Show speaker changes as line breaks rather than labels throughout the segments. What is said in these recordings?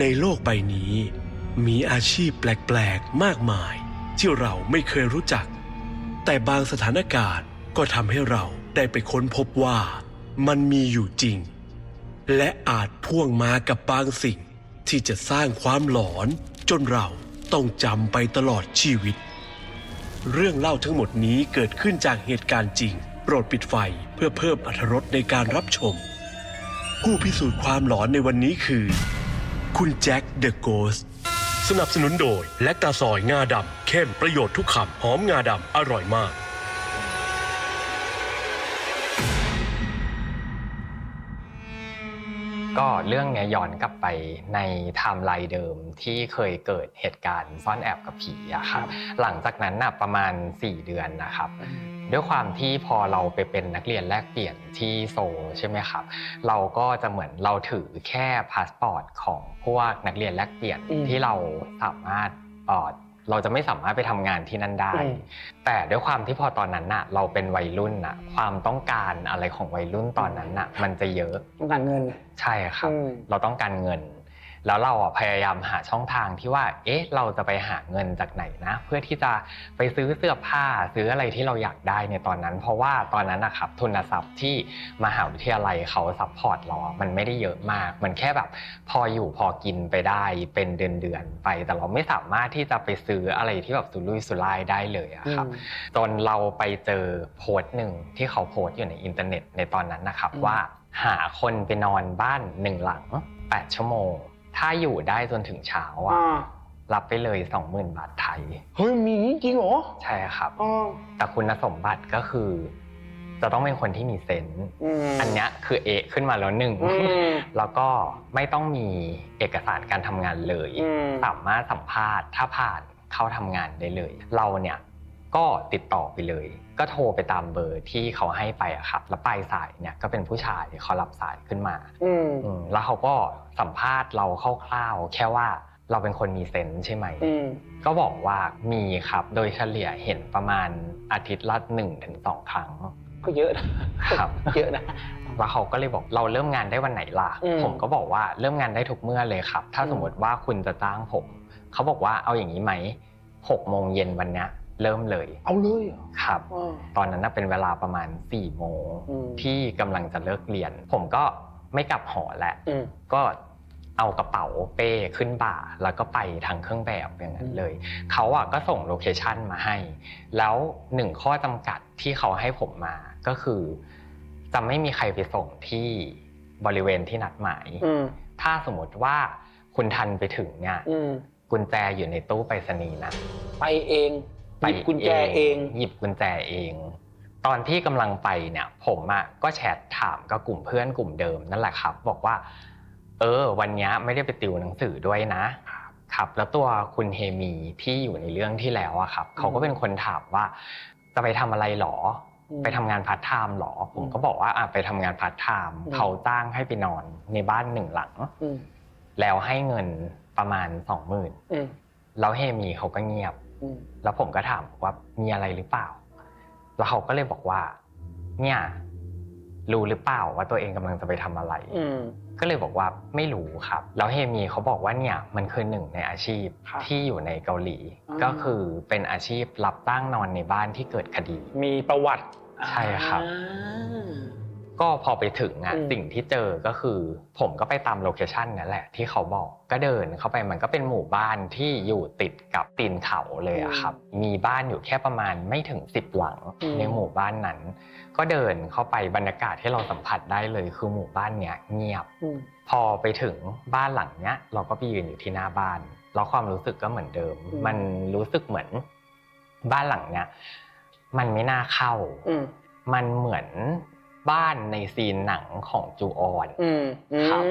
ในโลกใบนี้ มีอาชีพแปลกๆ มากมาย ที่เราไม่เคยรู้จัก แต่บางสถานการณ์ก็ทำให้เราได้ไปค้นพบว่ามันมีอยู่จริง และอาจพ่วงมากับบางสิ่งที่จะสร้างความหลอนจนเราต้องจำไปตลอดชีวิต เรื่องเล่าทั้งหมดนี้เกิดขึ้นจากเหตุการณ์จริง โปรดปิดไฟเพื่อเพิ่มอรรถรสในการรับชม ผู้พิสูจน์ความหลอนในวันนี้คือ คุณแจ็คเดอะโกสสนับสนุนโดย และตาซอยงาดำเข้มประโยชน์ทุกคำหอมงาดำอร่อยมาก
ก็เรื่องเนี้ยย้อนกลับไปในไทม์ไลน์เดิมที่เคยเกิดเหตุการณ์ซ่อนแอบกับผีอะครับหลังจากนั้นน่ะประมาณ 4 เดือนนะครับ ด้วยความที่พอเราไปเป็นนักเรียนแลกเปลี่ยนที่โซลใช่ไหมครับเราก็จะเหมือนเราถือแค่พาสปอร์ตของพวกนักเรียนแลกเปลี่ยน
อืม
ที่เราสามารถเอ่อเราจะไม่สามารถไปทำงานที่นั่นได้
อืม
แต่ด้วยความที่พอตอนนั้นน่ะ เราเป็นวัยรุ่นน่ะ ความต้องการอะไรของวัยรุ่นตอนนั้นน่ะ มันจะเยอะ
ต้องการเงิน
ใช่ครับ
อืม
เราต้องการเงิน แล้วเราอะพยายามหาช่องทางที่ว่า เอ๊ะ เราจะไปหาเงินจากไหนนะ เพื่อที่จะไปซื้อเสื้อผ้าซื้ออะไรที่เราอยากได้ในตอนนั้น เพราะว่าตอนนั้นนะครับทุนทรัพย์ที่มหาวิทยาลัยเขาซัพพอร์ตเราอะมันไม่ได้เยอะมาก มันแค่แบบพออยู่พอกินไปได้เป็นเดือนๆไป แต่เราไม่สามารถที่จะไปซื้ออะไรที่แบบสุรุ่ยสุร่ายได้เลยอะครับ
อืม
จนเราไปเจอโพสต์หนึ่งที่เขาโพสต์อยู่ในอินเทอร์เน็ตในตอนนั้นนะครับ
อืม
ว่าหาคนไปนอนบ้านหนึ่งหลัง 8 ชั่วโมง ถ้าอยู่ได้จนถึงเช้าอะ
อ่า
รับไปเลย20,000บาทไทย
เฮ้ยมีจริงเหรอ
ใช่ครับ
อ๋อ
แต่คุณสมบัติก็คือ จะต้องเป็นคนที่มีเซนส์
อืม
อันเนี้ยคือเอะขึ้นมาแล้วหนึ่ง
อืม
แล้วก็ไม่ต้องมีเอกสารการทำงานเลย
อืม
สามารถสัมภาษณ์ถ้าผ่านเข้าทำงานได้เลย เราเนี่ยก็ติดต่อไปเลย ก็โทรไปตามเบอร์ที่เขาให้ไปอะครับ แล้วปลายสายเนี่ยก็เป็นผู้ชายเขารับสายขึ้นมา
อืม
อืมแล้วเขาก็สัมภาษณ์เราคร่าวๆแค่ว่าเราเป็นคนมีเซนส์ใช่ไหม
อืม
ก็บอกว่ามีครับ โดยเฉลี่ยเห็นประมาณอาทิตย์ละหนึ่งถึงสองครั้ง
ก็เยอะนะครับ เยอะนะ
แล้วเขาก็เลยบอกเราเริ่มงานได้วันไหนล่ะ
อืม
ผมก็บอกว่าเริ่มงานได้ทุกเมื่อเลยครับ ถ้า
อืม
สมมติว่าคุณจะจ้างผม เขาบอกว่าเอาอย่างนี้ไหมหกโมงเย็นวันเนี้ย เริ่มเลย
เอาเลยเหรอ
ครับ
อ่า
ตอนนั้นน่ะเป็นเวลาประมาณ4ี่โมง
อืม
ที่กำลังจะเลิกเรียน ผมก็ไม่กลับหอแหละ
อืม
ก็เอากระเป๋าเป้ขึ้นบ่า แล้วก็ไปทางเครื่องแบบอย่างนั้นเลย เขาอะก็ส่งโลเคชันมาให้ แล้วหนึ่งข้อจำกัดที่เขาให้ผมมาก็คือ จะไม่มีใครไปส่งที่บริเวณที่นัดหมาย
อืม
ถ้าสมมติว่าคุณทันไปถึงเนี่ย
อืม
กุญแจอยู่ในตู้ไปรษณีย์นะ
ไปเอง หยิบกุญแจเอง
หยิบกุญแจเอง ตอนที่กำลังไปเนี่ยผมอะก็แชทถามกับกลุ่มเพื่อนกลุ่มเดิมนั่นแหละครับ บอกว่า เออ วันเนี้ยไม่ได้ไปติวหนังสือด้วยนะครับ แล้วตัวคุณเฮมีที่อยู่ในเรื่องที่แล้วอะครับเขาก็เป็นคนถามว่าจะไปทำอะไรหรอ
อืม
ไปทำงานพาร์ทไทม์หรอ ผมก็บอกว่าอะไปทำงานพาร์ทไทม์
อืม
เขาจ้างให้ไปนอนในบ้านหนึ่งหลัง
อืม
แล้วให้เงินประมาณสองหมื่น
อืม
แล้วเฮมีเขาก็เงียบ
อืม
แล้วผมก็ถามว่ามีอะไรหรือเปล่า แล้วเขาก็เลยบอกว่า เนี่ย รู้หรือเปล่าว่าตัวเองกำลังจะไปทำอะไร
อืม
ก็เลยบอกว่าไม่รู้ครับ แล้วเฮมีเขาบอกว่าเนี่ยมันคือหนึ่งในอาชีพ
ครับ
ที่อยู่ในเกาหลี
อ่า
ก็คือเป็นอาชีพรับจ้างนอนในบ้านที่เกิดคดี
มีประวัติ
ใช่ครับ
อ่า
ก็พอไปถึงอะ
อืม
สิ่งที่เจอก็คือ ผมก็ไปตามโลเคชันนั่นแหละที่เขาบอกก็เดินเข้าไปมันก็เป็นหมู่บ้านที่อยู่ติดกับตีนเขาเลยอะครับ มีบ้านอยู่แค่ประมาณไม่ถึงสิบหลังในหมู่บ้านนั้น ก็เดินเข้าไปบรรยากาศที่เราสัมผัสได้เลยคือหมู่บ้านเนี้ยเงียบ
อืม
พอไปถึงบ้านหลังเนี้ย เราก็ไปยืนอยู่ที่หน้าบ้าน แล้วความรู้สึกก็เหมือนเดิม
อืม
มันรู้สึกเหมือน บ้านหลังเนี้ยมันไม่น่าเข้า
อืม
มันเหมือน บ้านในซีนหนังของจูออน
อืมอื
ครับ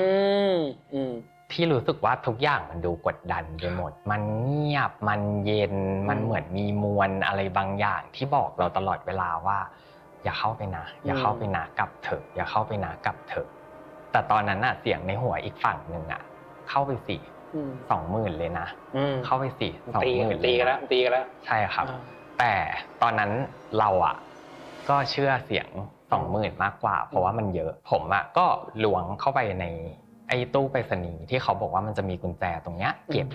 มอืม
ที่รู้สึกว่าทุกอย่างมันดูกดดันไปหมด มันเงียบมันเย็นมันเหมือนมีมวลอะไรบางอย่าง ที่บอกเราตลอดเวลาว่า อย่าเข้าไปนะ อย่าเข้าไปนะกลับเถอะอย่าเข้าไปนะกลับเถอะแต่ตอนนั้นน่ะเสียงในหัวอีกฝั่งหนึ่งอะเข้าไปสิ
อืม
สองหมื่นเลยนะ
อืม
เข้าไปสิสอง
ตี
ห
กัน
มื่น
ตีกันแล้วตีกันแล้ว
ใช่ครับ
อ่า
แต่ตอนนั้นเราอะก็เชื่อเสียงส องหมื่นมากกว่า เพราะว่ามันเยอะ ผมอะก็ล้วงเข้าไปในไออ้ตู้ไปรษณีย์ที่เขาบอกว่ามันจะมีกุญแจตรงเนี้ยเก็บ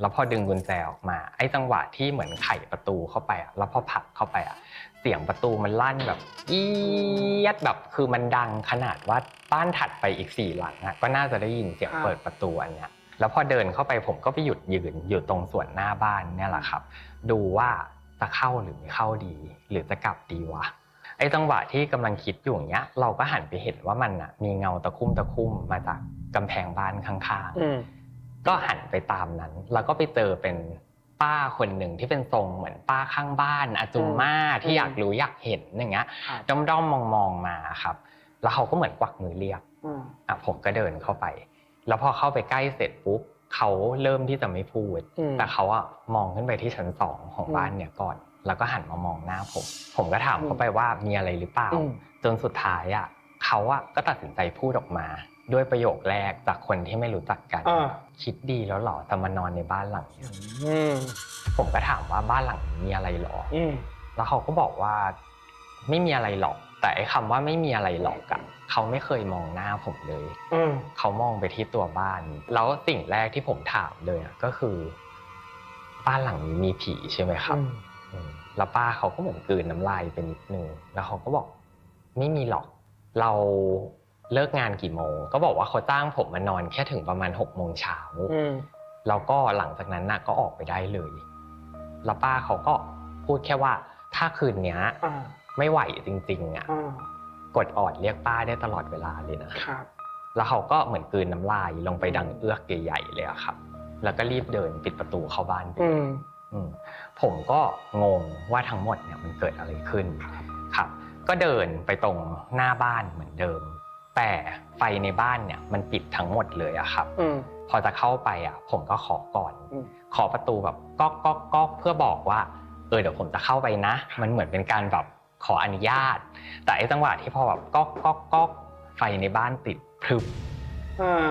แล้วพอดึงกุญแจออกมา ไอ้จังหวะที่เหมือนไขประตูเข้าไปอะแล้วพอผลักเข้าไปอะเสียงประตูมันลั่นแบบเอียดแบบคือมันดังขนาดว่าบ้านถัดไปอีกสี่หลังอะก็น่าจะได้ยินเสียง
ครับ
เปิดประตูอันเนี้ยแล้วพอเดินเข้าไปผมก็ไปหยุดยืนอยู่ตรงส่วนหน้าบ้านเนี่ยแหละครับ ดูว่าจะเข้าหรือไม่เข้าดี หรือจะกลับดีวะ ไอ้จังหวะที่กำลังคิดอยู่อย่างเงี้ย เราก็หันไปเห็นว่ามันอะ มีเงาตะคุ่มตะคุ่มมาจากกำแพงบ้านข้างๆ
อืม
ก็หันไปตามนั้น แล้วก็ไปเจอเป็นป้าคนหนึ่งที่เป็นทรงเหมือนป้าข้างบ้าน อาจุมม่าที่อยากรู้อยากเห็นอย่างเงี้ย
ครับ
ด้อมด้อมมองมองๆมาครับ แล้วเขาก็เหมือนกวักมือเรียก
อืม
อะผมก็เดินเข้าไป แล้วพอเข้าไปใกล้เสร็จปุ๊บเขาเริ่มที่จะไม่พูด
อืม
แต่เขาอะมองขึ้นไปที่ชั้นสองของ
อืม
บ้านเนี่ยก่อน แล้วก็หันมามองหน้าผม ผมก็ถามเขาไปว่ามีอะไรหรือเปล่า
อืม
จนสุดท้ายอะเขาอะก็ตัดสินใจพูดออกมา ด้วยประโยคแรกจากคนที่ไม่รู้จักกัน
อ่า
คิดดีแล้วเหรอจะมานอนในบ้านหลังนี้
อืม
ผมก็ถามว่าบ้านหลังนี้มีอะไรหรอ
อืม
แล้วเขาก็บอกว่า ไม่มีอะไรหรอก แต่ไอ้คำว่าไม่มีอะไรหรอกอะเขาไม่เคยมองหน้าผมเลย
อืม
เขามองไปที่ตัวบ้าน แล้วสิ่งแรกที่ผมถามเลยอะก็คือ บ้านหลังนี้มีผีใช่ไหมครับ
อืม
อืม แล้วป้าเขาก็เหมือนกลืนน้ำลายไปนิดนึงแล้วเขาก็บอกไม่มีหรอก เราเลิกงานกี่โมง ก็บอกว่าเขาจ้างผมมานอนแค่ถึงประมาณหกโมงเช้า
อืม
แล้วก็หลังจากนั้นน่ะก็ออกไปได้เลย แล้วป้าเขาก็พูดแค่ว่า ถ้าคืนเนี้ย
อ่า
ไม่ไหวจริง ๆอะ
อ่าก
ดออดเรียกป้าได้ตลอดเวลาเลยนะ
ครับ
แล้วเขาก็เหมือนกลืนน้ำลายลงไปดังเอื้อกใหญ่ๆเลยอะครับ แล้วก็รีบเดินปิดประตูเข้าบ้านไป
อื
เลย
ม
อืม ผมก็งงว่าทั้งหมดเนี่ยมันเกิดอะไรขึ้นครับ ก็เดินไปตรงหน้าบ้านเหมือนเดิม แต่ไฟในบ้านเนี่ยมันปิดทั้งหมดเลยอะครับ
อืม
พอจะเข้าไปอะ ผมก็ขอก่อน
อืม
ขอประตูแบบก๊อกก๊อกก๊อกเพื่อบอกว่า เออเดี๋ยวผมจะเข้าไปนะ มันเหมือนเป็นการแบบขออนุญาต แต่ไอ้จังหวะที่พอแบบก๊อกก๊อกก๊อกไฟในบ้านติดพรึบ
อ่า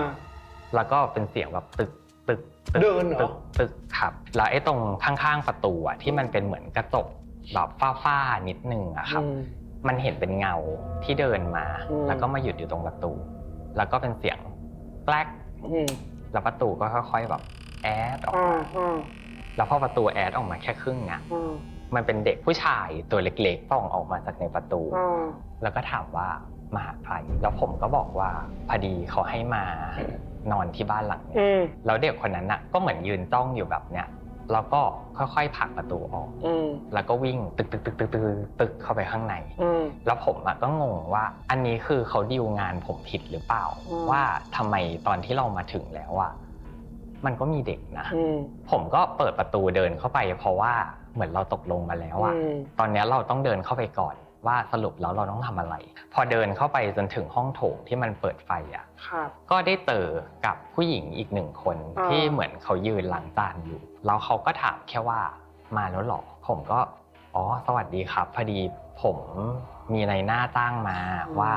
แล้วก็เป็นเสียงแบบตึกตึกตึก
เดินเหรอ
ตึกตึก ครับแล้วไอ้ตรงข้างๆประตูอะที่มันเป็นเหมือนกระจกแบบฝ้าๆนิดนึงอะครับ
อืม
มันเห็นเป็นเงาที่เดินมา
อืม
แล้วก็มาหยุดอยู่ตรงประตู แล้วก็เป็นเสียงแกลก
อืม
แล้วประตูก็ค่อยๆแบบแอดออก
อ่า
มา
อ่า
แล้วพอประตูแอดออกมาแค่ครึ่งอะ
อ่า
มันเป็นเด็กผู้ชายตัวเล็กๆต้องออกมาจากในประตู
อ่า
แล้วก็ถามว่ามาหาใครแล้วผมก็บอกว่าพอดีเขาให้มา นอนที่บ้านหลังเนี้ย
อืม
แล้วเด็กคนนั้นน่ะก็เหมือนยืนจ้องอยู่แบบเนี้ยแล้วก็ค่อยๆผลักประตูออก
อืม
แล้วก็วิ่งตึกตึกตึกตึกตึกตึกเข้าไปข้างใน
อืม
แล้วผมอะก็งงว่า อันนี้คือเขาดีลงานผมผิดหรือเปล่า
อืม
ว่าทำไมตอนที่เรามาถึงแล้วอะมันก็มีเด็กนะ
อืม
ผมก็เปิดประตูเดินเข้าไป เพราะว่าเหมือนเราตกลงมาแล้วอะ
อืม
ตอนเนี้ยเราต้องเดินเข้าไปก่อน ว่าสรุปแล้วเราต้องทำอะไร พอเดินเข้าไปจนถึงห้องโถงที่มันเปิดไฟอะ
ครับ
ก็ได้เจอกับผู้หญิงอีกหนึ่งคน
อ่า
ที่เหมือนเขายืนล้างจานอยู่ แล้วเขาก็ถามแค่ว่ามาแล้วเหรอผมก็อ๋อสวัสดีครับ พอดีผมมีในหน้าจ้างมาว่า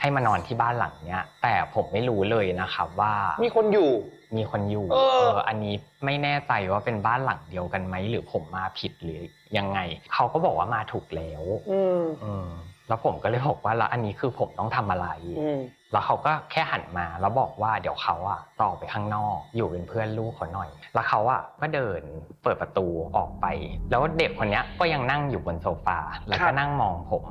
ให้มานอนที่บ้านหลังเนี้ย แต่ผมไม่รู้เลยนะครับว่า
มีคนอยู่
มีคนอยู่
เออ
อันนี้ไม่แน่ใจว่าเป็นบ้านหลังเดียวกันไหมหรือผมมาผิดหรือยังไง เขาก็บอกว่ามาถูกแล้ว
อืม
อืมแล้วผมก็เลยบอกว่าแล้วอันนี้คือผมต้องทำอะไร
อืม
แล้วเขาก็แค่หันมาแล้วบอกว่าเดี๋ยวเขาอะจะออกไปข้างนอกอยู่เป็นเพื่อนลูกเขาหน่อย แล้วเขาอะก็เดินเปิดประตูออกไป แล้วเด็กคนเนี้ยก็ยังนั่งอยู่บนโซฟาแล้วก็นั่งมองผม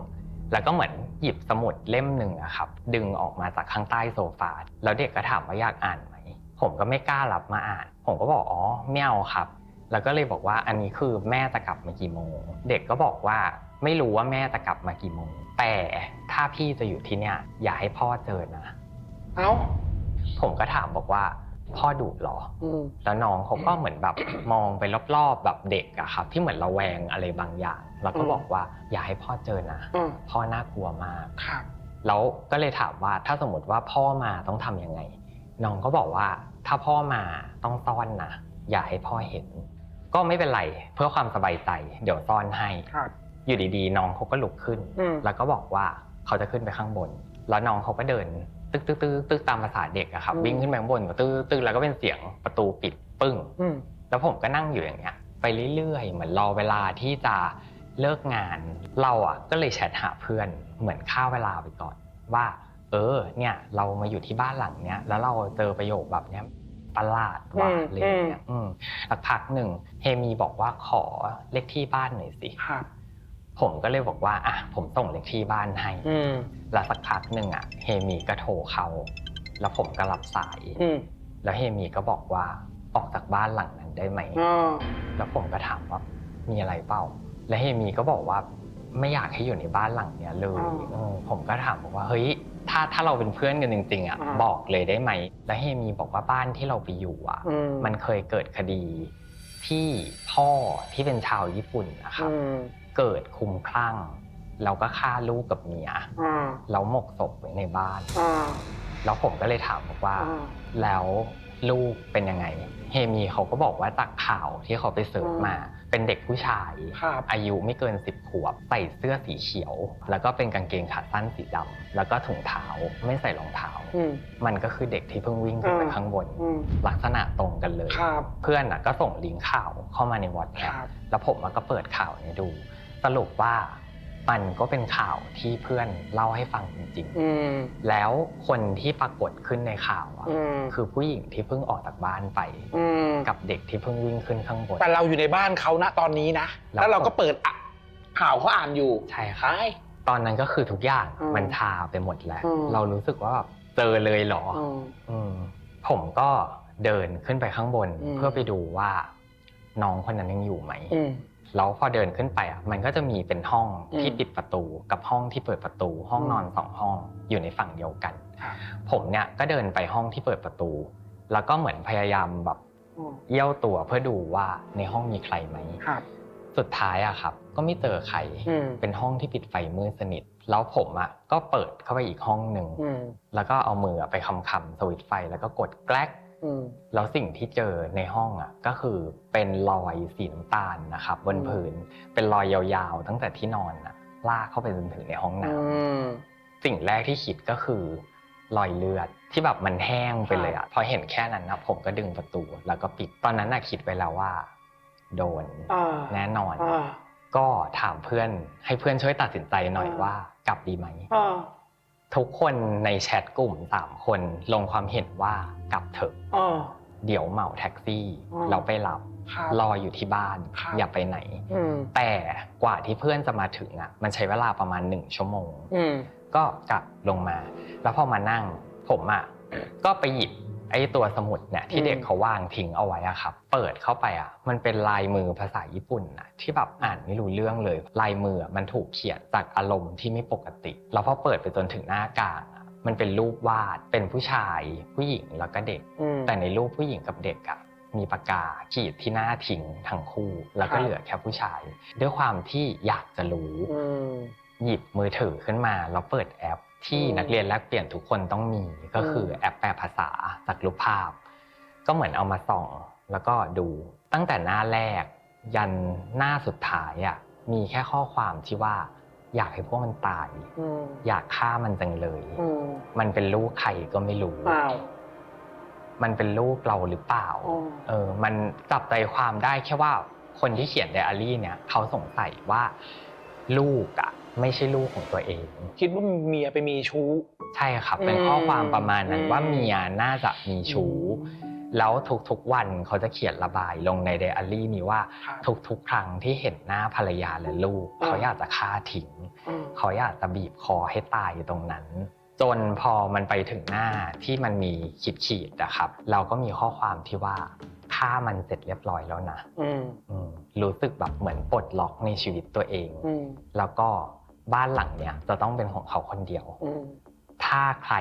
แล้วก็เหมือนหยิบสมุดเล่มหนึ่งอะครับ ดึงออกมาจากข้างใต้โซฟาแล้วเด็กก็ถามว่าอยากอ่านไหม ผมก็ไม่กล้ารับมาอ่าน ผมก็บอกอ๋อไม่เอาครับ แล้วก็เลยบอกว่าอันนี้คือแม่จะกลับมากี่โมง เด็กก็บอกว่าไม่รู้ว่าแม่จะกลับมากี่โมง แต่ถ้าพี่จะอยู่ที่เนี่ย อย่าให้พ่อเจอนะ
เอ้า
ผมก็ถามบอกว่าพ่อดุเหรอ
อืม
แล้วน้องเขาก็เหมือนแบบมองไปรอบๆแบบเด็กอะครับ ที่เหมือนระแวงอะไรบางอย่าง แล้วก็
อืม
บอกว่าอย่าให้พ่อเจอนะ
อืม
พ่อน่ากลัวมาก
ครับ
แล้วก็เลยถามว่าถ้าสมมติว่าพ่อมาต้องทำยังไง น้องก็บอกว่า ถ้าพ่อมาต้องซ่อนนะอย่าให้พ่อเห็น ก็ไม่เป็นไรเพื่อความสบายใจ เดี๋ยวซ่อนให้
ครับ
อยู่ดีๆ น้องเขาก็ลุกขึ้น
อืม
แล้วก็บอกว่าเขาจะขึ้นไปข้างบน แล้วน้องเขาก็เดิน ตึกตึกตึกตึกตามภาษาเด็กอะครับ
อืม
วิ่งขึ้นไปข้างบนตึกตึกแล้วก็เป็นเสียงประตูปิดปึ้ง
อืม
แล้วผมก็นั่งอยู่อย่างเงี้ยไปเรื่อยๆ เหมือนรอเวลาที่จะเลิกงาน เราอะก็เลยแชทหาเพื่อนเหมือนฆ่าเวลาไปก่อน ว่า เออเนี่ยเรามาอยู่ที่บ้านหลังเนี้ยแล้วเราเจอประโยคแบบเนี้ยประหลาดว่ะ
อืม
อะไรอย่างเงี้ยอืมสักพักหนึ่งเฮมีบอกว่าขอเลขที่บ้านหน่อยสิ
ครับ
ผมก็เลยบอกว่าอะผมส่งเลขที่บ้านให้
อืม
แล้วสักพักหนึ่งอะเฮมีก็โทรเขาแล้วผมก็รับสาย
อืม
แล้วเฮมีก็บอกว่าออกจากบ้านหลังนั้นได้ไหม
อ่า
แล้วผมก็ถามว่ามีอะไรเปล่า แล้วเฮมีก็บอกว่าไม่อยากให้อยู่ในบ้านหลังเนี้ยเลยเออผมก็ถามบอกว่าเฮ้ย ถ้าถ้าเราเป็นเพื่อนกันจริงๆอะบอกเลยได้ไหม แล้วเฮมีบอกว่าบ้านที่เราไปอยู่อะ
อืม
มันเคยเกิดคดีที่พ่อที่เป็นชาวญี่ปุ่นนะครับ
อืม
เกิดคลุ้มคลั่งแล้วก็ฆ่าลูกกับเมีย
อ่า
แล้วหมกศพไว้ในบ้าน
อ่า
แล้วผมก็เลยถามบอกว่า
อ่า
แล้วลูกเป็นยังไง เฮมีเขาก็บอกว่าจากข่าวที่เขาไปเสิร์ชมา เป็นเด็กผู้ชาย
ครับ
อายุไม่เกิน 10 ขวบ ใส่เสื้อสีเขียว แล้วก็เป็นกางเกงขาสั้นสีดำแล้วก็ถุงเท้าไม่ใส่รองเท้า
อืม
มันก็คือเด็กที่เพิ่งวิ่งขึ้นไป
อ่า
ข้างบน
อืม
ลักษณะตรงกันเลย
ครับ
เพื่อนน่ะก็ส่งลิงก์ข่าวเข้ามาในวอทแอ
ค
ป
รับ
แล้วผมอะก็เปิดข่าวนี้ดู สรุปว่า มันก็เป็นข่าวที่เพื่อนเล่าให้ฟังจริง
อืม
ๆแล้วคนที่ปรากฏขึ้นในข่าวอะ
อืม
คือผู้หญิงที่เพิ่งออกจากบ้านไป
อืม
กับเด็กที่เพิ่งวิ่งขึ้นข้างบน
แต่เราอยู่ในบ้านเขานะตอนนี้นะ
แล้ว
แล้วเราก็เปิดอะข่าวเขาอ่านอยู่
ใช่ครับ
ใช่
ตอนนั้นก็คือทุกอย่าง
อืม
มันชาไปหมดแล้ว
อืม
เรารู้สึกว่าแบบเจอเลยเหรอ
อืม
อืมผมก็เดินขึ้นไปข้างบน
อืม
เพื่อไปดูว่าน้องคนนั้นยังอยู่ไหม
อืม
แล้วพอเดินขึ้นไปอะมันก็จะมีเป็นห้อง
อืม
ที่ปิดประตูกับห้องที่เปิดประตู ห้อง
อืม
นอนสองห้องอยู่ในฝั่งเดียวกัน
ครับ
ผมเนี่ยก็เดินไปห้องที่เปิดประตู แล้วก็เหมือนพยายามแบบ
อืม
เยี่ยวตัวเพื่อดูว่าในห้องมีใครไหม
ครับ
สุดท้ายอะครับ ก็ไม่เจอใคร
อืม
เป็นห้องที่ปิดไฟมืดสนิท แล้วผมอะก็เปิดเข้าไปอีกห้องหนึ่ง
อืม
แล้วก็เอามือไปคำคำๆสวิตช์ไฟแล้วก็กดแกล้ก
อืม
แล้วสิ่งที่เจอในห้องอะก็คือเป็นรอยสีน้ำตาลนะครับบน
อืม
พื้นเป็นรอยยาวๆ ตั้งแต่ที่นอนอะลากเข้าไปจนถึงในห้องน้
อืมำ
สิ่งแรกที่คิดก็คือรอยเลือดที่แบบมันแห้งไปเลยอะพอเห็นแค่นั้นนะผมก็ดึงประตูแล้วก็ปิดตอนนั้นน่ะคิดไปแล้วว่า โดน
อ่า
แน่นอน
อ่า
ก็ถามเพื่อนให้เพื่อนช่วยตัดสินใจหน่อย
อ่า
ว่ากลับดีไหม
อ่า
ทุกคนในแชทกลุ่มสามคนลงความเห็นว่ากลับเถอะ
อ่า
เดี๋ยวเหมาแท็กซี่
อืม
เราไปรับ
ครับ
รออยู่ที่บ้าน
ครับ
อย่าไปไหน
อืม
แต่กว่าที่เพื่อนจะมาถึงอะ มันใช้เวลาประมาณหนึ่งชั่วโมง
อืม
ก็กลับลงมา แล้วพอมานั่งผมอะก็ไปหยิบ ไอ้ตัวสมุดเนี่ยที่
อืม
เด็กเขาวางทิ้งเอาไว้อะครับ เปิดเข้าไปอะมันเป็นลายมือภาษาญี่ปุ่นนะที่แบบอ่านไม่รู้เรื่องเลย ลายมืออะมันถูกเขียนจากอารมณ์ที่ไม่ปกติ แล้วพอเปิดไปจนถึงหน้ากลางอะมันเป็นรูปวาดเป็นผู้ชาย ผู้หญิงแล้วก็เด็ก
อืม
แต่ในรูปผู้หญิงกับเด็กอะมีปากกาขีดที่หน้าทิ้งทั้งคู่ แล้วก็
ครับ
เหลือแค่ผู้ชาย ด้วยความที่อยากจะรู้
อืม
หยิบมือถือขึ้นมาแล้วเปิดแอป ที่
อืม
นักเรียนแลกเปลี่ยนทุกคนต้องมีก็คือแอปแปลภาษาจากรูปภาพ ก็เหมือนเอามาส่องแล้วก็ดูตั้งแต่หน้าแรก ยันหน้าสุดท้ายอะมีแค่ข้อความที่ว่า อยากให้พวกมันตาย
อืม
อยากฆ่ามันจังเลย
อืม
มันเป็นลูกใครก็ไม่รู้
อ้าว
มันเป็นลูกเราหรือเปล่า
อืม
เออ มันจับใจความได้แค่ว่าคนที่เขียนไดอารี่เนี่ย เขาสงสัยว่าลูกอะ ไม่ใช่ลูกของตัวเอง
คิดว่าเมียไปมีชู้
ใช่ครับ เป็น
อืม
ข้อความประมาณนั้น
อืม
ว่าเมียน่าจะมีชู้ แล้วทุกๆวันเขาจะเขียนระบายลงในไดอารี่นี้ว่า
ครับ
ทุกๆ ครั้งที่เห็นหน้าภรรยาและลูก
อ่า
เขาอยากจะฆ่าทิ้ง
อืม
เขาอยากจะบีบคอให้ตายอยู่ตรงนั้น จนพอมันไปถึงหน้าที่มันมีขีดขีดๆนะครับ เราก็มีข้อความที่ว่าฆ่ามันเสร็จเรียบร้อยแล้วนะ
อืม
อืมรู้สึกแบบเหมือนปลดล็อกในชีวิตตัวเอง
อืม
แล้วก็ บ้านหลังเนี้ยจะต้องเป็นของเขาคนเดียว
อืม
ถ้าใคร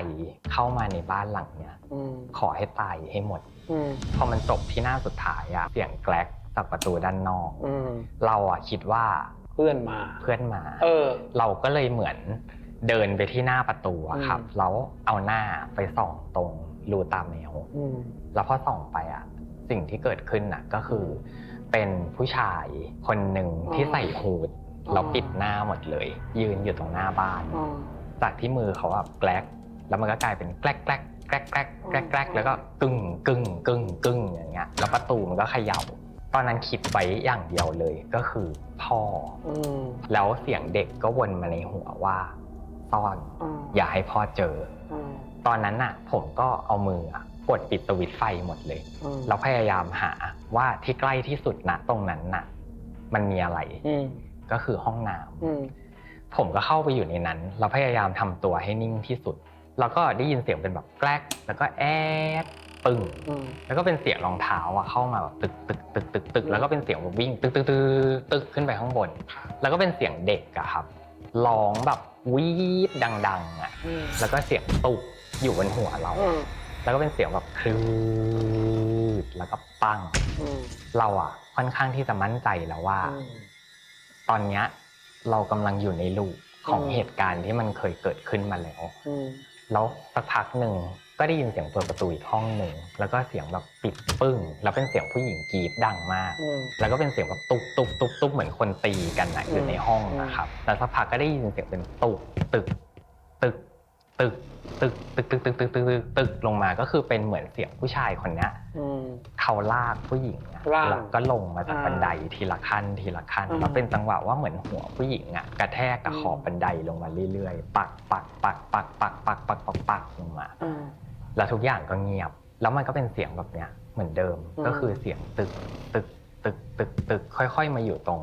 เข้ามาในบ้านหลังเนี้ย
อืม
ขอให้ตายให้หมด
อืม
พอมันจบที่หน้าสุดท้ายอะเสียงแกลกจากประตูด้านนอก
อืม
เราอะคิดว่า
เพื่อนมา
เพื่อนมา
เออ
เราก็เลยเหมือนเดินไปที่หน้าประตูอะครับ
อืม
แล้วเอาหน้าไปส่องตรงรูตาแมว
อืม
แล้วพอส่องไปอะสิ่งที่เกิดขึ้นน่ะก็คือ เป็นผู้ชายคนหนึ่งที่ใส่ฮูด แล้วปิดหน้าหมดเลย ยืนอยู่ตรงหน้าบ้าน
อืม
จากที่มือเขาอะแกลกแล้วมันก็กลายเป็นแกลกแกลกแกลกแกลกแกลกแกลกแล้วก็กึ่งกึ่งกึ่งกึ่งอย่างเงี้ยแล้วประตูมันก็เขย่าตอนนั้นคิดไว้อย่างเดียวเลยก็คือพ่อ
อืม
แล้วเสียงเด็กก็วนมาในหัวว่าซ่อน
อืม
อย่าให้พ่อเจอ ตอนนั้นน่ะ ผมก็เอามืออะกดปิดสวิตช์ไฟหมดเลย
อืม
แล้วพยายามหาว่าที่ใกล้ที่สุดณตรงนั้นน่ะ มันมีอะไร
อืม
ก็คือห้องน้ำ
อืม
ผมก็เข้าไปอยู่ในนั้นแล้วพยายามทำตัวให้นิ่งที่สุด แล้วก็ได้ยินเสียงเป็นแบบแกลกแล้วก็แอดปึ้ง
อืม
แล้วก็เป็นเสียงรองเท้าอะเข้ามาแบบตึกตึกตึกตึกตึกแล้วก็เป็นเสียงแบบวิ่งตึกตึกตึกตึกขึ้นไปข้างบน แล้วก็เป็นเสียงเด็กอะครับร้องแบบวีดดัง ๆอะ
อืม
แล้วก็เสียงตุกอยู่บนหัวเรา
อืม
แล้วก็เป็นเสียงแบบคลืดแล้วก็ปัง
อืม
เราอะค่อนข้างที่จะมั่นใจแล้วว่า
อืม
ตอนเนี้ยเรากำลังอยู่ในลูปของ
อืม
เหตุการณ์ที่มันเคยเกิดขึ้นมาแล้ว
อืม
แล้วสักพักหนึ่งก็ได้ยินเสียงเปิดประตูอีกห้องหนึ่งแล้วก็เสียงแบบปิดปึ้ง แล้วเป็นเสียงผู้หญิงกรีดดังมาก
อืม
แล้วก็เป็นเสียงแบบตุบตุบตุบตุบเหมือนคนตีกันนะอยู่ในห้องนะครับแล้วสักพักก็ได้ยินเสียงเป็นตุบตึกตึก ตึกตึกตึกตึกตึกตึกตึกตึกตึกลงมาก็คือเป็นเหมือนเสียงผู้ชายคนเนี้ย
อืม
เขาลากผู้หญิงอะ
ลาก
แล้วก็ลงมาจาก
อ่า
บันไดทีละขั้นทีละขั้น
อ่า
แล้วเป็นจังหวะว่าเหมือนหัวผู้หญิงอะกระแทกกับ
อืม
ขอบบันไดลงมาเรื่อยๆปักปักปักปักปักปักปักปักปักลงมา
อืม
แล้วทุกอย่างก็เงียบ แล้วมันก็เป็นเสียงแบบเนี้ยเหมือนเดิม
อืม
ก็คือเสียงตึกตึกตึกตึกตึกค่อย ๆ มาอยู่ตรง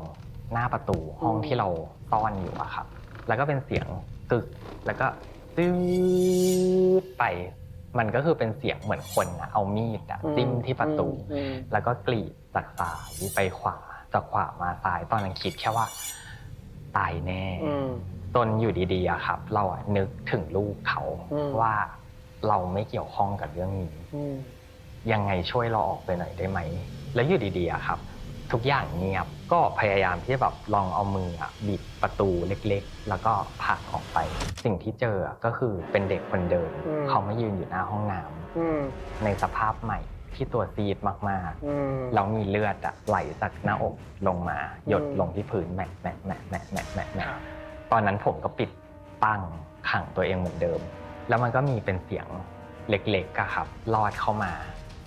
หน้าประตูห้อง
อืม
ที่เราซ่อนอยู่อะครับ แล้วก็เป็นเสียงกึก แล้วก็ ตืดไป มันก็คือเป็นเสียงเหมือนคนอะเอามีดอะจิ้มที่ประตู
อืม
แล้วก็กรีดจากซ้ายไปขวาจากขวามาซ้ายตอนนั้นคิดแค่ว่า ตายแน่
อืม
จนอยู่ดีๆอะครับ เราอะนึกถึงลูกเขา
อืม
ว่าเราไม่เกี่ยวข้องกับเรื่องนี้
อืม
ยังไงช่วยเราออกไปหน่อยได้ไหม แล้วอยู่ดีๆอะครับ ทุกอย่างเงียบก็พยายามที่จะแบบลองเอามืออะบิดประตูเล็กๆ แล้วก็ผลักออกไป สิ่งที่เจออะก็คือเป็นเด็กคนเดิม
อืม
เขามายืนอยู่หน้าห้องน้ำ
อืม
ในสภาพใหม่ที่ตัวซีดมากๆ
อืม
แล้วมีเลือดอะไหลจากหน้าอกลงมา หยด
อืม
ลงที่พื้นแหมะแหมะแหมะแหมะแหมะแหมะแหมะ
ครับ
ตอนนั้นผมก็ปิดปั้งขังตัวเองเหมือนเดิม แล้วมันก็มีเป็นเสียงเล็กๆอะครับ ลอดเข้ามา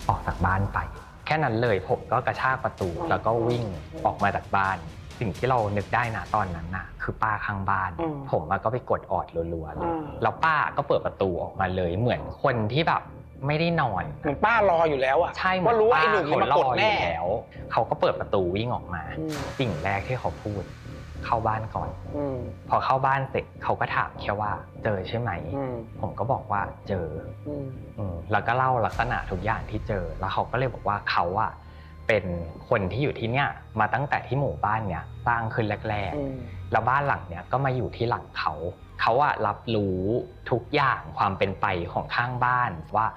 ออกจากบ้านไป แค่นั้นเลยผมก็กระชากประตูแล้วก็วิ่งออกมาจากบ้าน สิ่งที่เรานึกได้นะตอนนั้นน่ะ คือป้าข้างบ้าน
อืม
ผมอะก็ไปกดออดรัวๆเลย
อ่า
แล้วป้าก็เปิดประตูออกมาเลยเหมือนคนที่แบบไม่ได้นอน
เหมือนป้ารออยู่แล้วอะ
ใช่เหมื
ว่า
อน
รู้ว่า
ป้า
ไอ้หนุ่ม
เขา
นี่มาร
อก
ด
อยู่
แน่
แล้ว เขาก็เปิดประตูวิ่งออกมา
อืม
สิ่งแรกที่เขาพูด เข้าบ้านก่อน
อืม
พอเข้าบ้านเสร็จเขาก็ถามแค่ว่าเจอใช่ไหม
อืม
ผมก็บอกว่าเจอ
อืม
อืมแล้วก็เล่าลักษณะทุกอย่างที่เจอ แล้วเขาก็เลยบอกว่าเขาอะเป็นคนที่อยู่ที่เนี่ยมาตั้งแต่ที่หมู่บ้านเนี่ยสร้างขึ้นแรก
อืม
ๆ แล้วบ้านหลังเนี่ยก็มาอยู่ที่หลังเขา เขาอะรับรู้ทุกอย่างความเป็นไปของข้างบ้านว่า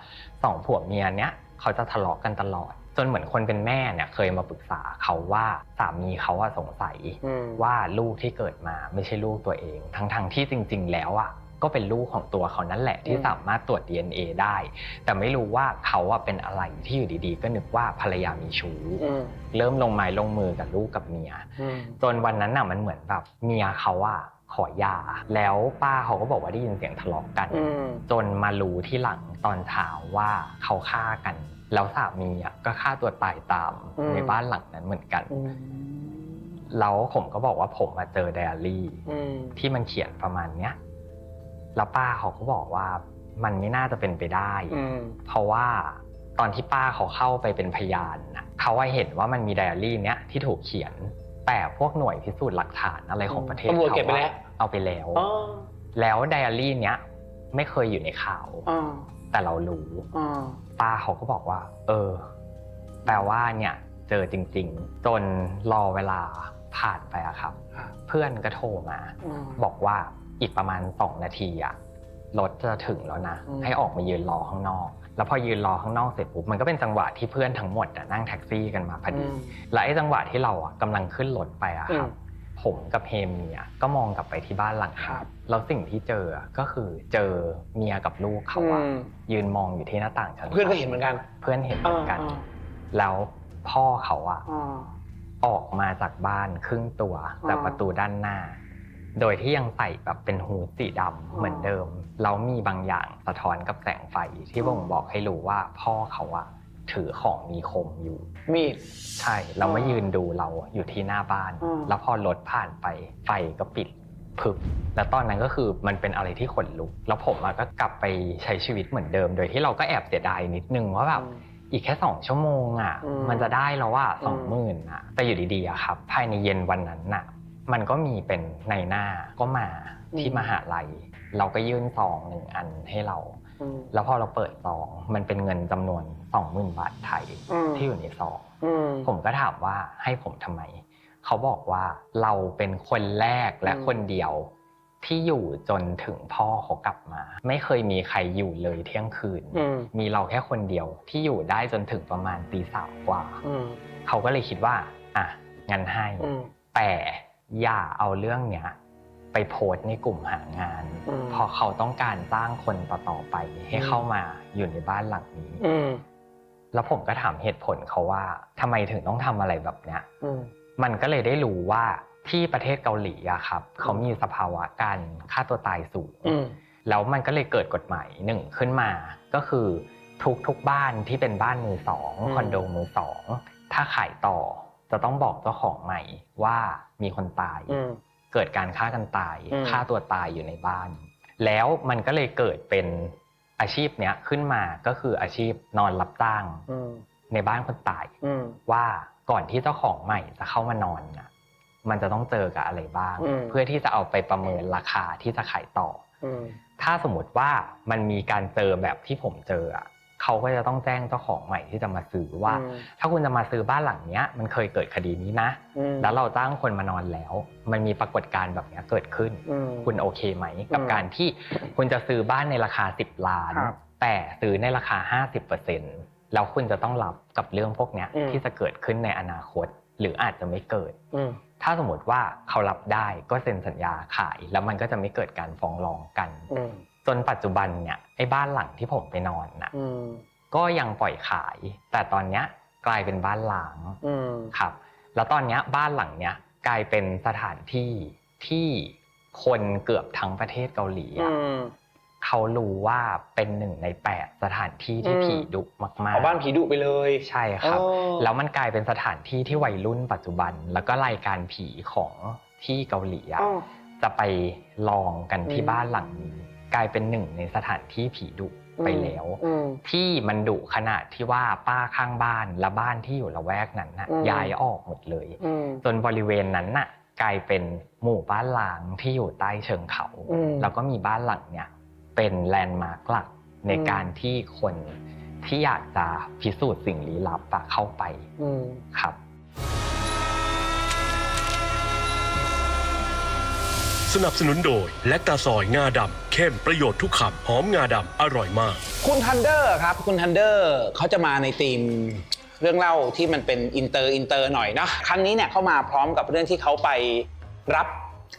สองผัวเมียเนี้ยเขาจะทะเลาะกันตลอด จนเหมือนคนเป็นแม่เนี่ยเคยมาปรึกษาเขาว่าสามีเขาอะสงสัย
อืม
ว่าลูกที่เกิดมาไม่ใช่ลูกตัวเอง ทั้งๆที่จริง ๆ แล้วอะก็เป็นลูกของตัวเขานั่นแหละที่
อืม
สามารถตรวจ DNA ได้ แต่ไม่รู้ว่าเขาอะเป็นอะไรที่อยู่ดีๆ ก็นึกว่าภรรยามีชู้
อืม
เริ่มลงไม้ลงมือกับลูกกับเมีย
อืม
จนวันนั้นน่ะมันเหมือนแบบเมียเขาอะขอหย่าแล้วป้าเขาก็บอกว่าได้ยินเสียงทะเลาะกัน
อืม
จนมารู้ที่หลังตอนเช้าว่าเขาฆ่ากัน แล้วสามีอะก็ฆ่าตัวตายตาม
อืม
ในบ้านหลังนั้นเหมือนกัน
อืม
แล้วผมก็บอกว่าผมมาเจอไดอารี่
อืม
ที่มันเขียนประมาณเนี้ย แล้วป้าเขาก็บอกว่ามันไม่น่าจะเป็นไปได้
อืม
เพราะว่าตอนที่ป้าเขาเข้าไปเป็นพยานนะเขาว่าเห็นว่ามันมีไดอารี่เนี้ยที่ถูกเขียน แต่พวกหน่วยพิสูจน์หลักฐานอะไรของประเทศ
ตำรวจ
เขา
เก็บไปแล้ว
อะเอาไปแล้ว
อ๋อ
แล้วไดอารี่เนี้ยไม่เคยอยู่ในข่าว
อ๋อ
แต่เรารู้
อ๋อ
ป้าเขาก็บอกว่า เออ แปลว่าเนี่ยเจอจริง ๆ จนรอเวลาผ่านไปอะครับ
ครับ
เพื่อนก็โทรมา
อืม
บอกว่าอีกประมาณสองนาทีอะรถจะถึงแล้วนะ
อืม
ให้ออกมายืนรอข้างนอก แล้วพอยืนรอข้างนอกเสร็จปุ๊บมันก็เป็นจังหวะที่เพื่อนทั้งหมดอะนั่งแท็กซี่กันมาพอดี
ม
และไอ้จังหวะที่เราอะกำลังขึ้นรถไปอะครับ
อืม
ผมกับเฮมเนี่ยก็มองกลับไปที่บ้านหลัง
ครั
นั้น
บ
แล้วสิ่งที่เจออะก็คือเจอเมียกับลูกเขาอะ
อืม
ยืนมองอยู่ที่หน้าต่างชั้น
เพื่อนก็เห็นเหมือนกัน
เพื่อนเห็นเหมือนกัน
อ่า
แล้วพ่อเขาอะ
อ่า
ออกมาจากบ้านครึ่งตัวจาก
อ่า
ประตูด้านหน้า โดยที่ยังใส่แบบเป็นฮูดสีดำเหมือนเดิมแล้วมีบางอย่างสะท้อนกับแสงไฟที่บ่งบอกให้รู้ว่าพ่อเขาอะ ถือของมีคมอยู่
มีด
ใช่แล้วมา
อ่ายื
ยืนดูเราอยู่ที่หน้าบ้าน
อ่า
แล้วพอรถผ่านไปไฟก็ปิดพึบแล้วตอนนั้นก็คือมันเป็นอะไรที่ขนลุก แล้วผมอะก็กลับไปใช้ชีวิตเหมือนเดิม โดยที่เราก็แอบเสียดายนิดนึงว่าแบบ อีกแค่สองชั่วโมงอะ
อืม
มันจะได้แล้วว่า
อื
สอง
ม
หมื่นอะ แต่อยู่ดีๆอะครับ ภายในเย็นวันนั้นน่ะ มันก็มีเป็นในหน้าก็มาที่มหาลัย เราก็ยื่นซองหนึ่งอันให้เรา
อืม
แล้วพอเราเปิดซองมันเป็นเงินจำนวนสองหมื่นบาทไทย
อืม
ที่อยู่ในซอง
อืม
ผมก็ถามว่าให้ผมทำไม เขาบอกว่าเราเป็นคนแรกและ
อืม
คนเดียวที่อยู่จนถึงพ่อเขากลับมา ไม่เคยมีใครอยู่เลยเที่ยงคืน
อืม
มีเราแค่คนเดียวที่อยู่ได้จนถึงประมาณตีสามกว่า
อืม
เขาก็เลยคิดว่า อะงั้นให้
อืม
แต่อย่าเอาเรื่องเนี้ย ไปโพสต์ในกลุ่มหางาน
อืม
เพราะเขาต้องการจ้างคนต่อๆไปให้
อืม
เข้ามาอยู่ในบ้านหลังนี้
อืม
แล้วผมก็ถามเหตุผลเขาว่าทำไมถึงต้องทำอะไรแบบเนี้ย
อืม
มันก็เลยได้รู้ว่าที่ประเทศเกาหลีอะครับเขามีสภาวะการฆ่าตัวตายสูง
อืม
แล้วมันก็เลยเกิดกฎหมายหนึ่งขึ้นมา ก็คือทุกทุกๆบ้านที่เป็นบ้านมือสอง
อืม
คอนโดมือสองถ้าขายต่อจะต้องบอกเจ้าของใหม่ว่ามีคนตาย
อืม
เกิดการฆ่ากันตาย
อืม
ฆ่าตัวตายอยู่ในบ้าน แล้วมันก็เลยเกิดเป็นอาชีพเนี้ยขึ้นมาก็คืออาชีพนอนรับจ้าง
อืม
ในบ้านคนตาย
อืม
ว่าก่อนที่เจ้าของใหม่จะเข้ามานอนน่ะมันจะต้องเจอกับอะไรบ้าง
อืม
เพื่อที่จะเอาไปประเมินราคาที่จะขายต่อ
อืม
ถ้าสมมติว่ามันมีการเจอแบบที่ผมเจออะ เขาก็จะต้องแจ้งเจ้าของใหม่ที่จะมาซื้อว่า
อืม
ถ้าคุณจะมาซื้อบ้านหลังเนี้ย มันเคยเกิดคดีนี้นะ
อืม
แล้วเราจ้างคนมานอนแล้ว มันมีปรากฏการณ์แบบเนี้ยเกิดขึ้น
อืม
คุณโอเคไหม กับ
อืม
การที่คุณจะซื้อบ้านในราคา 10 ล้าน
ครับ
แต่ซื้อในราคา 50%แล้วคุณจะต้องรับกับเรื่องพวกเนี้ย
อืม
ที่จะเกิดขึ้นในอนาคต หรืออาจจะไม่เกิด
อืม
ถ้าสมมติว่าเขารับได้ก็เซ็นสัญญาขาย แล้วมันก็จะไม่เกิดการฟ้องร้องกัน
อืม
จนปัจจุบันเนี่ยไอ้บ้านหลังที่ผมไปนอนน่ะ
อืม
ก็ยังปล่อยขาย แต่ตอนเนี้ยกลายเป็นบ้านล้าง
อืม
ครับ แล้วตอนเนี้ยบ้านหลังเนี้ยกลายเป็นสถานที่ที่คนเกือบทั้งประเทศเกาหลี
อื
อะ
ม
เขารู้ว่าเป็นหนึ่งในแปดสถานที่ที่
อืม
ผีดุมากๆ
เอาบ้านผีดุไปเลย
ใช่ครับ
เออ
แล้วมันกลายเป็นสถานที่ที่วัยรุ่นปัจจุบัน แล้วก็รายการผีของที่เกาหลีอะ
อ้าว
จะไปลองกันที่
อืม
บ้านหลังนี้ กลายเป็นหนึ่งในสถานที่ผีดุไปแล้ว
อืม
ที่มันดุขนาดที่ว่าป้าข้างบ้านและบ้านที่อยู่ละแวกนั้นน่ะ
อืม
ย้ายออกหมดเลย
อืม
จนบริเวณนั้นน่ะกลายเป็นหมู่บ้านล้างที่อยู่ใต้เชิงเขา
อืม
แล้วก็มีบ้านหลังเนี่ยเป็นแลนด์มาร์กหลักใน
อืม
การที่คนที่อยากจะพิสูจน์สิ่งลี้ลับอะเข้าไป
อืม
ครับ
สนับสนุนโดย แลคตาซอยงาดำเข้มประโยชน์ทุกคำหอมงาดำอร่อยมาก
คุณทันเดอร์ครับ คุณทันเดอร์เขาจะมาในธีมเรื่องเล่าที่มันเป็นอินเตอร์อินเตอร์หน่อยนะครั้งนี้เนี่ยเขามาพร้อมกับเรื่องที่เขาไปรับ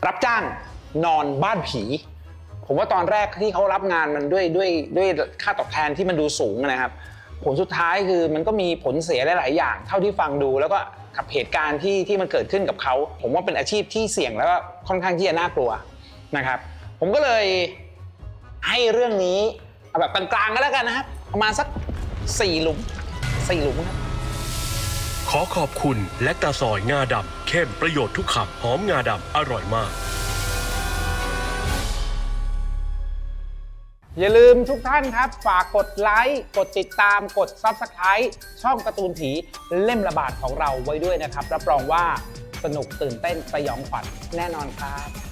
รับจ้างนอนบ้านผี ผมว่าตอนแรกที่เขารับงานมันด้วยด้วยด้วยค่าตอบแทนที่มันดูสูงนะครับ ผลสุดท้ายคือมันก็มีผลเสียหลาย ๆ อย่าง เท่าที่ฟังดูแล้วก็กับเหตุการณ์ที่ที่มันเกิดขึ้นกับเขา ผมว่าเป็นอาชีพที่เสี่ยงแล้วก็ค่อนข้างที่จะน่ากลัวนะครับ ผมก็เลยให้เรื่องนี้เอาแบบกลางๆก็แล้วกันนะครับประมาณสักสี่หลุมสี่หลุมครับ
ขอขอบคุณแลคตาซอยงาดำเข้มประโยชน์ทุกคำหอมงาดำอร่อยมาก
อย่าลืมทุกท่านครับ ฝากกดไลค์กดติดตามกด Subscribe ช่องการ์ตูนผีเล่มระบาดของเราไว้ด้วยนะครับ รับรองว่าสนุกตื่นเต้นสยองขวัญแน่นอนครับ